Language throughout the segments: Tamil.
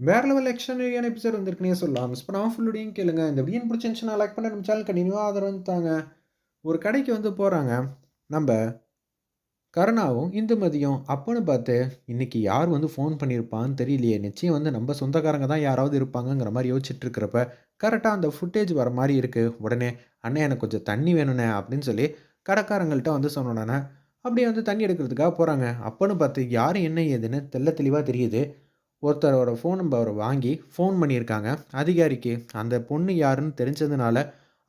வேற லெவல் எக்ஸ்ட்ரானரியான எபிசோட் வந்திருக்குனே சொல்லலாம். மிஸ் பண்ணாமல் ஃபுல்லுடையும் கேளுங்க. இந்த வீடியோ பிடிச்சிருந்துச்சுன்னா லைக் பண்ண நம்ம சேனல் கண்டினியூவாக ஆதரவு தாங்க. ஒரு கடைக்கு வந்து போகிறாங்க நம்ம கருணாவும் இந்துமதியும் அப்பன்னு பார்த்து இன்னைக்கு யார் வந்து ஃபோன் பண்ணியிருப்பான்னு தெரியலையே. நிச்சயம் வந்து நம்ம சொந்தக்காரங்க தான் யாராவது இருப்பாங்கங்கிற மாதிரி யோசிச்சுட்டு இருக்கிறப்ப கரெக்டாக அந்த ஃபுட்டேஜ் வர மாதிரி இருக்குது உடனே அண்ணே எனக்கு கொஞ்சம் தண்ணி வேணுண்ணே அப்படின்னு சொல்லி கடைக்காரங்கள்ட்ட வந்து சொன்னோன்னே அப்படியே வந்து தண்ணி எடுக்கிறதுக்காக போகிறாங்க அப்போன்னு பார்த்து யார் என்ன ஏதுன்னு தெள்ள தெளிவாக தெரியுது. ஒருத்தரோட ஃபோன் நம்பரை வாங்கி ஃபோன் பண்ணியிருக்காங்க. அதிகாரிக்கு அந்த பொண்ணு யாருன்னு தெரிஞ்சதுனால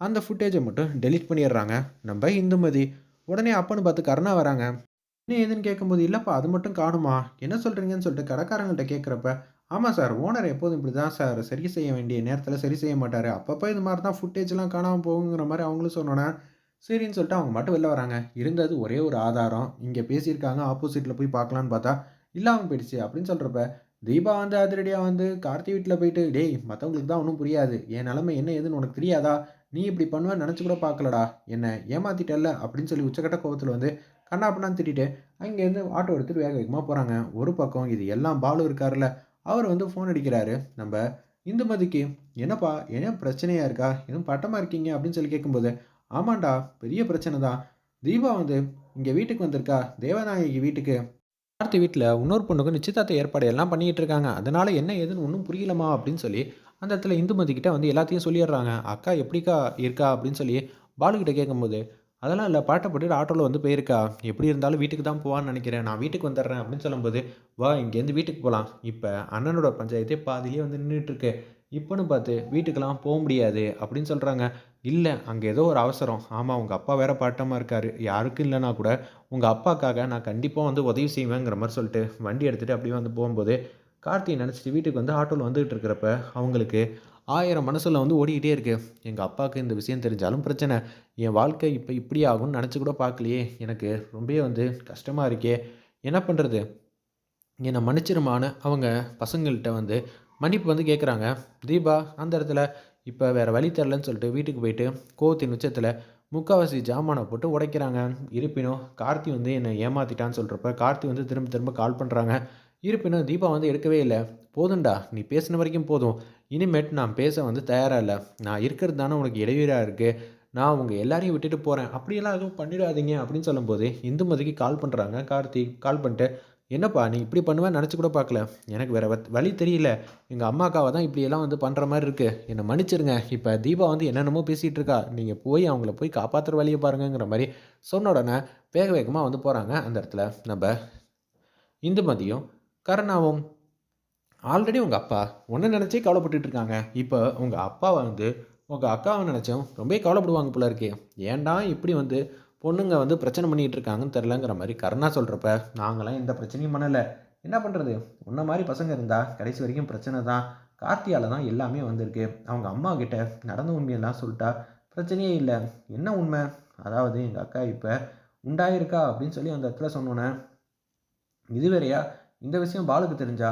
அந்த ஃபுட்டேஜை மட்டும் டெலிட் பண்ணிடுறாங்க. நம்ம இந்துமதி உடனே அப்பன்னு பார்த்து கருணா வராங்க. என்ன ஏதுன்னு கேட்கும்போது இல்லைப்பா அது மட்டும் காணுமா? என்ன சொல்கிறீங்கன்னு சொல்லிட்டு கடைக்காரங்கள்ட்ட கேட்குறப்ப ஆமாம் சார் ஓனர் எப்போதும் இப்படி தான் சார். சரி செய்ய வேண்டிய நேரத்தில் சரி செய்ய மாட்டார். அப்பப்போ இது மாதிரி தான் ஃபுட்டேஜ்லாம் காணாமல் போகுங்கிற மாதிரி அவங்களும் சொன்னோன்னே சரின்னு சொல்லிட்டு அவங்க மட்டும் வெளில வராங்க. இருந்தது ஒரே ஒரு ஆதாரம். இங்கே பேசியிருக்காங்க. ஆப்போசிட்டில் போய் பார்க்கலான்னு பார்த்தா இல்லாமல் போயிடுச்சு. அப்படின்னு சொல்கிறப்ப தீபா வந்து அதிரடியாக வந்து கார்த்தி வீட்டில் போயிட்டு டேய் மற்றவங்களுக்கு தான் ஒன்றும் புரியாது. என் நிலமை என்ன ஏதுன்னு உனக்கு தெரியாதா? நீ இப்படி பண்ணுவேன்னு நினச்சி கூட பார்க்கலடா. என்ன ஏமாத்திட்டல்ல? அப்படின்னு சொல்லி உச்சக்கட்ட கோபத்தில் வந்து கண்ணா பண்ணான்னு திட்டிட்டு அங்கேருந்து ஆட்டோ எடுத்துகிட்டு வேக வேகமாக போகிறாங்க ஒரு பக்கம் இது எல்லாம் பாலு இருக்கார்ல அவர் வந்து ஃபோன் அடிக்கிறாரு. நம்ம இந்துமதிக்கு என்னப்பா என்ன பிரச்சனையாக இருக்கா? எதுவும் பட்டமாக இருக்கீங்க? அப்படின்னு சொல்லி கேட்கும்போது ஆமாண்டா பெரிய பிரச்சனை தான் தீபா வந்து இங்கே வீட்டுக்கு வந்திருக்கா தேவநாயகி வீட்டுக்கு. கார்த்தி வீட்டில் இன்னொரு பொண்ணுக்கு நிச்சயதார்த்த ஏற்பாடு எல்லாம் பண்ணிகிட்டு இருக்காங்க. அதனால் என்ன ஏதுன்னு ஒன்றும் புரியலமா அப்படின்னு சொல்லி அந்த இடத்துல இந்துமதி கிட்ட வந்து எல்லாத்தையும் சொல்லிடுறாங்க. அக்கா எப்படிக்கா இருக்கா அப்படின்னு சொல்லி பாலுக்கிட்ட கேட்கும்போது அதெல்லாம் இல்லை பாட்டை போட்டு ஆட்டோவில் வந்து போயிருக்கா. எப்படி இருந்தாலும் வீட்டுக்கு தான் போவான்னு நினைக்கிறேன். நான் வீட்டுக்கு வந்துடுறேன். அப்படின்னு சொல்லும்போது வா இங்கேருந்து வீட்டுக்கு போகலாம் இப்போ அண்ணனோட பஞ்சாயத்தே பாதிலேயே வந்து நின்றுட்டுருக்கு இப்போன்னு பார்த்து வீட்டுக்கெல்லாம் போக முடியாது அப்படின்னு சொல்கிறாங்க இல்லை அங்கே ஏதோ ஒரு அவசரம். ஆமாம் உங்கள் அப்பா வேற பாட்டமாக இருக்கார். யாருக்கும் இல்லைனா கூட உங்கள் அப்பாக்காக நான் கண்டிப்பாக வந்து உதவி செய்வேங்கிற மாதிரி சொல்லிட்டு வண்டி எடுத்துகிட்டு அப்படியே வந்து போகும்போது கார்த்தியை நினச்சிட்டு வீட்டுக்கு வந்து ஆட்டோவில் வந்துகிட்டு இருக்கிறப்ப அவங்களுக்கு ஆயிரம் மனசில் வந்து ஓடிக்கிட்டே இருக்குது எங்கள் அப்பாவுக்கு இந்த விஷயம் தெரிஞ்சாலும் பிரச்சனை. என் வாழ்க்கை இப்போ இப்படி ஆகும்னு நினச்சி கூட பார்க்கலையே. எனக்கு ரொம்பவே வந்து கஷ்டமாக இருக்கே. என்ன பண்ணுறது என்னை மன்னிச்சிருமான்னு அவங்க பசங்கள்கிட்ட வந்து மன்னிப்பு வந்து கேட்குறாங்க தீபா அந்த இடத்துல இப்போ வேறு வழி தரலன்னு சொல்லிட்டு வீட்டுக்கு போயிட்டு கோவத்தின் உச்சத்தில் முக்கால்வாசி ஜாமானை போட்டு உடைக்கிறாங்க. இருப்பினும் கார்த்தி வந்து என்னை ஏமாற்றிட்டான்னு சொல்கிறப்ப கார்த்தி வந்து திரும்ப திரும்ப கால் பண்ணுறாங்க இருப்பினும் தீபா வந்து எடுக்கவே இல்லை. போதும்டா நீ பேசின வரைக்கும் போதும். இனிமேட் நான் பேச வந்து தயாராக இல்லை. நான் இருக்கிறது தானே உனக்கு இடையூறாக இருக்குது நான் உங்கள் எல்லாரையும் விட்டுட்டு போகிறேன் அப்படியெல்லாம் எதுவும் பண்ணிடாதீங்க. அப்படின்னு சொல்லும்போது இந்துமதிக்கு கால் பண்ணுறாங்க கார்த்தி. கால் பண்ணிட்டு என்னப்பா நீ இப்படி பண்ணுவேன்னு நினச்சி கூட பார்க்கல. எனக்கு வேறு வழி தெரியல. எங்கள் அம்மா அக்காவை தான் இப்படியெல்லாம் வந்து பண்ணுற மாதிரி இருக்குது என்னை மன்னிச்சிருங்க. இப்போ தீபா வந்து என்னென்னமோ பேசிகிட்டு இருக்கா. நீங்கள் போய் அவங்கள போய் காப்பாற்றுற வழியை பாருங்கிற மாதிரி சொன்ன உடனே வேக வேகமாக வந்து போகிறாங்க அந்த இடத்துல. நம்ம இந்துமதியும் கருணாவும். ஆல்ரெடி உங்கள் அப்பா ஒன்று நினச்சே கவலைப்பட்டுட்டு இருக்காங்க. இப்போ உங்கள் அப்பா வந்து உங்கள் அக்காவை நினச்சோம் ரொம்ப கவலைப்படுவாங்க போல இருக்கே. ஏன்டா இப்படி வந்து பொண்ணுங்க வந்து பிரச்சனை பண்ணிகிட்டு இருக்காங்கன்னு தெரிலங்கிற மாதிரி கருணா சொல்கிறப்ப நாங்களாம் எந்த பிரச்சனையும் பண்ணலை. என்ன பண்ணுறது உன்ன மாதிரி பசங்க இருந்தால் கடைசி வரைக்கும் பிரச்சனை தான். கார்த்தியால் தான் எல்லாமே வந்திருக்கு. அவங்க அம்மா கிட்ட நடந்த உண்மையெல்லாம் சொல்லிட்டா பிரச்சனையே இல்லை. என்ன உண்மை? அதாவது எங்கள் அக்கா இப்போ உண்டாயிருக்கா? அப்படின்னு சொல்லி அந்த இடத்துல சொன்னோன்னே இதுவரையா இந்த விஷயம் பாலுக்கு தெரிஞ்சா?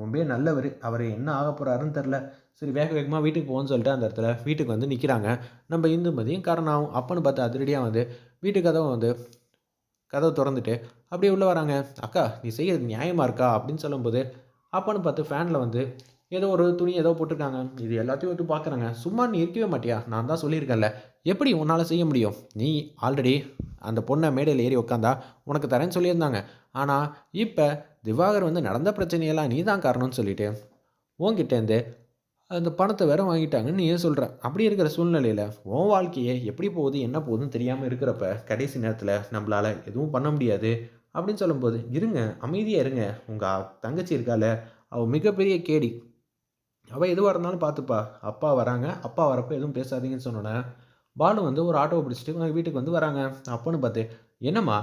ரொம்ப நல்லவர். அவர் என்ன ஆக போகிறாருன்னு தெரில சரி வேக வேகமாக வீட்டுக்கு போகணும்னு சொல்லிட்டு அந்த இடத்துல வீட்டுக்கு வந்து நிற்கிறாங்க நம்ம இந்துமதியும் காரணம் அப்பன்னு பார்த்து அதிரடியாக வந்து வீட்டு கதவை வந்து கதவை திறந்துட்டு அப்படியே உள்ளே வராங்க. அக்கா நீ செய்யறது நியாயமாக இருக்கா? அப்படின்னு சொல்லும்போது அப்பன்னு பார்த்து ஃபேனில் வந்து ஏதோ ஒரு துணி ஏதோ போட்டிருக்காங்க. இது எல்லாத்தையும் வந்து பார்க்குறாங்க சும்மா நீ இருக்கவே மாட்டியா? நான் தான் சொல்லியிருக்கேன்ல. எப்படி உன்னால் செய்ய முடியும்? நீ ஆல்ரெடி அந்த பொண்ணை மேடையில் ஏறி உட்காந்தா உனக்கு தரேன்னு சொல்லியிருந்தாங்க. ஆனால் இப்போ திவாகர் வந்து நடந்த பிரச்சனையெல்லாம் நீ தான் காரணம்னு சொல்லிட்டு உன்கிட்டேருந்து அந்த பணத்தை வேற வாங்கிட்டாங்கன்னு நீ ஏன் சொல்கிற அப்படி இருக்கிற சூழ்நிலையில் உன் வாழ்க்கையை எப்படி போகுது என்ன போகுதுன்னு தெரியாமல் இருக்கிறப்ப கடைசி நேரத்தில் நம்மளால் எதுவும் பண்ண முடியாது அப்படின்னு சொல்லும்போது இருங்க அமைதியாக இருங்க. உங்கள் தங்கச்சி இருக்கால அவள் மிகப்பெரிய கேடி. அவள் எதுவாக இருந்தாலும் பார்த்துப்பா அப்பா வராங்க. அப்பா வரப்போ எதுவும் பேசாதீங்கன்னு சொன்னோன்னே பாலு வந்து ஒரு ஆட்டோவை பிடிச்சிட்டு வீட்டுக்கு வந்து வராங்க. அப்போன்னு பார்த்து என்னம்மா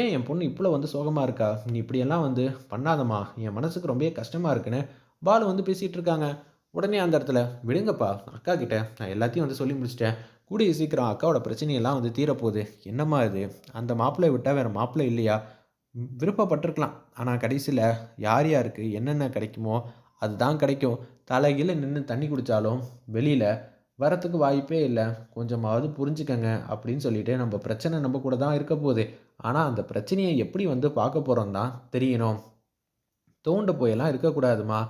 ஏன் என் பொண்ணு இவ்வளோ வந்து சோகமாக இருக்கா? நீ இப்படியெல்லாம் வந்து பண்ணாதம்மா. என் மனசுக்கு ரொம்ப கஷ்டமாக இருக்குன்னு பாலு வந்து பேசிகிட்டு இருக்காங்க. உடனே அந்த இடத்துல விடுங்கப்பா அக்கா கிட்ட நான் எல்லாத்தையும் வந்து சொல்லி முடிச்சிட்டேன். கூடிய சீக்கிரம் அக்காவோட பிரச்சனையெல்லாம் வந்து தீரப்போகுது. என்னம்மா இது? அந்த மாப்பிள்ளை விட்டால் வேறு மாப்பிள்ளை இல்லையா? விருப்பப்பட்டிருக்கலாம். ஆனால் கடைசியில் யார் யாருக்கு என்னென்ன கிடைக்குமோ அதுதான் கிடைக்கும். தலைகீழ நின்று தண்ணி குடித்தாலும் வெளியில் வரத்துக்கு வாய்ப்பே இல்லை. கொஞ்சமாவது புரிஞ்சுக்கங்க அப்படின்னு சொல்லிட்டு நம்ம பிரச்சனை நம்ம கூட தான் இருக்க போகுது. ஆனால் அந்த பிரச்சனையை எப்படி வந்து பார்க்க போகிறோம் தான் தெரியணும். தோண்ட போயெல்லாம் இருக்கக்கூடாதுமா.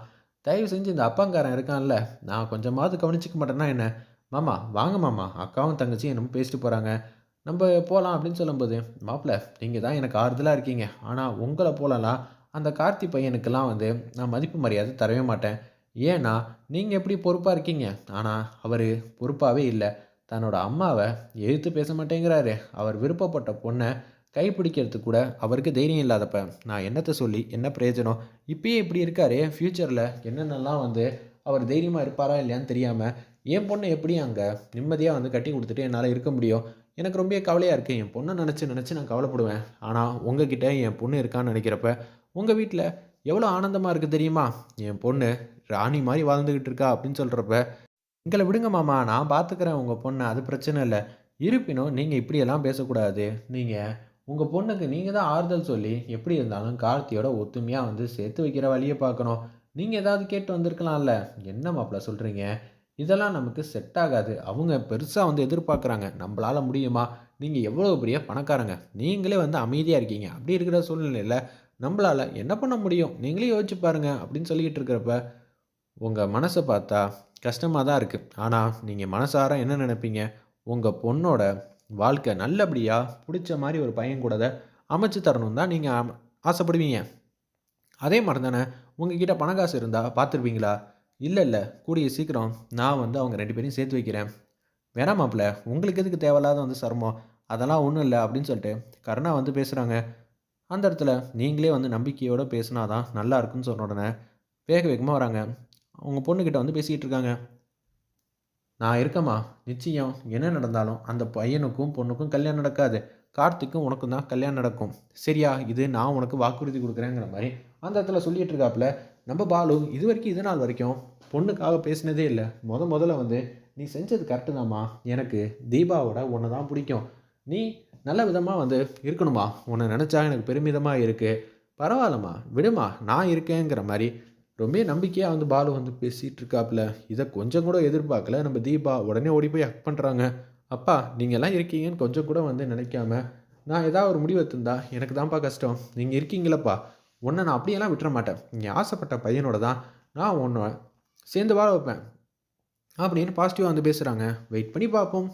தயவு செஞ்சு இந்த அப்பாங்காரன் இருக்கான்ல. நான் கொஞ்சமாவது கவனிச்சிக்க மாட்டேன்னா என்ன? மாமா வாங்க மாமா. அக்காவும் தங்கச்சியும் என்னமோ பேசிட்டு போகிறாங்க நம்ம போகலாம் அப்படின்னு சொல்லும்போது மாப்பிள்ள நீங்கள் தான் எனக்கு ஆறுதலாக இருக்கீங்க. ஆனால் உங்களை போலலாம் அந்த கார்த்தி பையனுக்கெல்லாம் வந்து நான் மதிப்பு மரியாதை தரவே மாட்டேன். ஏன்னா நீங்கள் எப்படி பொறுப்பாக இருக்கீங்க? ஆனால் அவர் பொறுப்பாகவே இல்லை. தன்னோட அம்மாவை எதிர்த்து பேச மாட்டேங்கிறாரு. அவர் விருப்பப்பட்ட பொண்ணை கைப்பிடிக்கிறது கூட அவருக்கு தைரியம் இல்லாதப்ப நான் என்னத்தை சொல்லி என்ன பிரயோஜனம்? இப்பயே இப்படி இருக்காரு ஃப்யூச்சரில் என்னென்னலாம் வந்து அவர் தைரியமாக இருப்பாரா இல்லையான்னு தெரியாமல் என் பொண்ணை எப்படி அங்கே நிம்மதியாக வந்து கட்டி கொடுத்துட்டு என்னால் இருக்க முடியும்? எனக்கு ரொம்ப கவலையாக இருக்குது என் பொண்ணை நினச்சி நினச்சி நான் கவலைப்படுவேன். ஆனால் உங்ககிட்ட என் பொண்ணு இருக்கான்னு நினைக்கிறப்ப உங்கள் வீட்டில் எவ்வளோ ஆனந்தமாக இருக்குது தெரியுமா? என் பொண்ணு ராணி மாதிரி வாழ்ந்துக்கிட்டு இருக்கா அப்படின்னு சொல்கிறப்ப எங்களை விடுங்க மாமா நான் பார்த்துக்கிறேன் உங்கள் பொண்ணை அது பிரச்சனை இல்லை. இருப்பினும் நீங்கள் இப்படியெல்லாம் பேசக்கூடாது. நீங்கள் உங்கள் பொண்ணுக்கு நீங்கள் தான் ஆறுதல் சொல்லி எப்படி இருந்தாலும் கார்த்தியோட ஒத்துமையாக வந்து சேர்த்து வைக்கிற வழியை பார்க்கணும். நீங்கள் ஏதாவது கேட்டு வந்திருக்கலாம்ல? என்ன மாப்பிள்ள சொல்கிறீங்க இதெல்லாம் நமக்கு செட் ஆகாது. அவங்க பெருசாக வந்து எதிர்பார்க்குறாங்க. நம்மளால் முடியுமா? நீங்கள் எவ்வளோ பெரிய பணக்காரங்க? நீங்களே வந்து அமைதியாக இருக்கீங்க. அப்படி இருக்கிற சூழ்நிலையில் நம்மளால் என்ன பண்ண முடியும்? நீங்களே யோசிச்சு பாருங்க அப்படின்னு சொல்லிக்கிட்டு இருக்கிறப்ப உங்கள் மனசை பார்த்தா கஷ்டமாக தான் இருக்குது ஆனால் நீங்கள் மனசார என்ன நினைப்பீங்க? உங்கள் பொண்ணோட வாழ்க்கை நல்லபடியாக பிடிச்ச மாதிரி ஒரு பையன் கூட அமைச்சு தரணும் தான் நீங்கள் ஆசைப்படுவீங்க. அதே மாதிரி தானே உங்ககிட்ட பண காசு இருந்தால் பார்த்துருப்பீங்களா இல்லை இல்லை கூடிய சீக்கிரம் நான் வந்து அவங்க ரெண்டு பேரையும் சேர்த்து வைக்கிறேன். வேணாம் மாப்பிள்ள உங்களுக்கு எதுக்கு தேவையில்லாத வந்து சிரமம்? அதெல்லாம் ஒன்றும் இல்லை அப்படின்னு சொல்லிட்டு கருணா வந்து பேசுகிறாங்க அந்த இடத்துல நீங்களே வந்து நம்பிக்கையோடு பேசினா தான் நல்லா இருக்குன்னு சொன்ன உடனே வேக வேகமாக வராங்க. அவங்க பொண்ணுக்கிட்ட வந்து பேசிகிட்டு இருக்காங்க. நான் இருக்கம்மா. நிச்சயம் என்ன நடந்தாலும் அந்த பையனுக்கும் பொண்ணுக்கும் கல்யாணம் நடக்காது. கார்த்திக்கும் உனக்கும் தான் கல்யாணம் நடக்கும். சரியா? இது நான் உனக்கு வாக்குறுதி கொடுக்குறேங்கிற மாதிரி அந்த இடத்துல சொல்லிட்டு இருக்காப்புல நம்ம பாலு இது வரைக்கும் இது நாள் வரைக்கும் பொண்ணுக்காக பேசினதே இல்லை. முத முதல்ல வந்து நீ செஞ்சது கரெக்டு தாம்மா. எனக்கு தீபாவோட உன்னை தான் பிடிக்கும். நீ நல்ல விதமாக வந்து இருக்கணுமா உன்னை நினச்சா எனக்கு பெருமிதமாக இருக்குது பரவாயில்லம்மா. விடுமா நான் இருக்கேங்கிற மாதிரி ரொம்ப நம்பிக்கையாக வந்து பாலு வந்து பேசிகிட்டு இருக்காப்புல இதை கொஞ்சம் கூட எதிர்பார்க்கல. நம்ம தீபா உடனே ஓடி போய் ஹக் பண்ணுறாங்க அப்பா நீங்கள்லாம் இருக்கீங்கன்னு கொஞ்சம் கூட வந்து நினைக்காம நான் ஏதாவது ஒரு முடிவு எடுத்திருந்தா எனக்கு தான்ப்பா கஷ்டம். நீங்கள் இருக்கீங்களப்பா உன்னை நான் அப்படியெல்லாம் விட்டுற மாட்டேன். நீ ஆசைப்பட்ட பையனோட தான் நான் உன்னை சேர்ந்து வாழ வைப்பேன். அப்படின்னு பாசிட்டிவாக வந்து பேசுகிறாங்க வெயிட் பண்ணி பார்ப்போம்.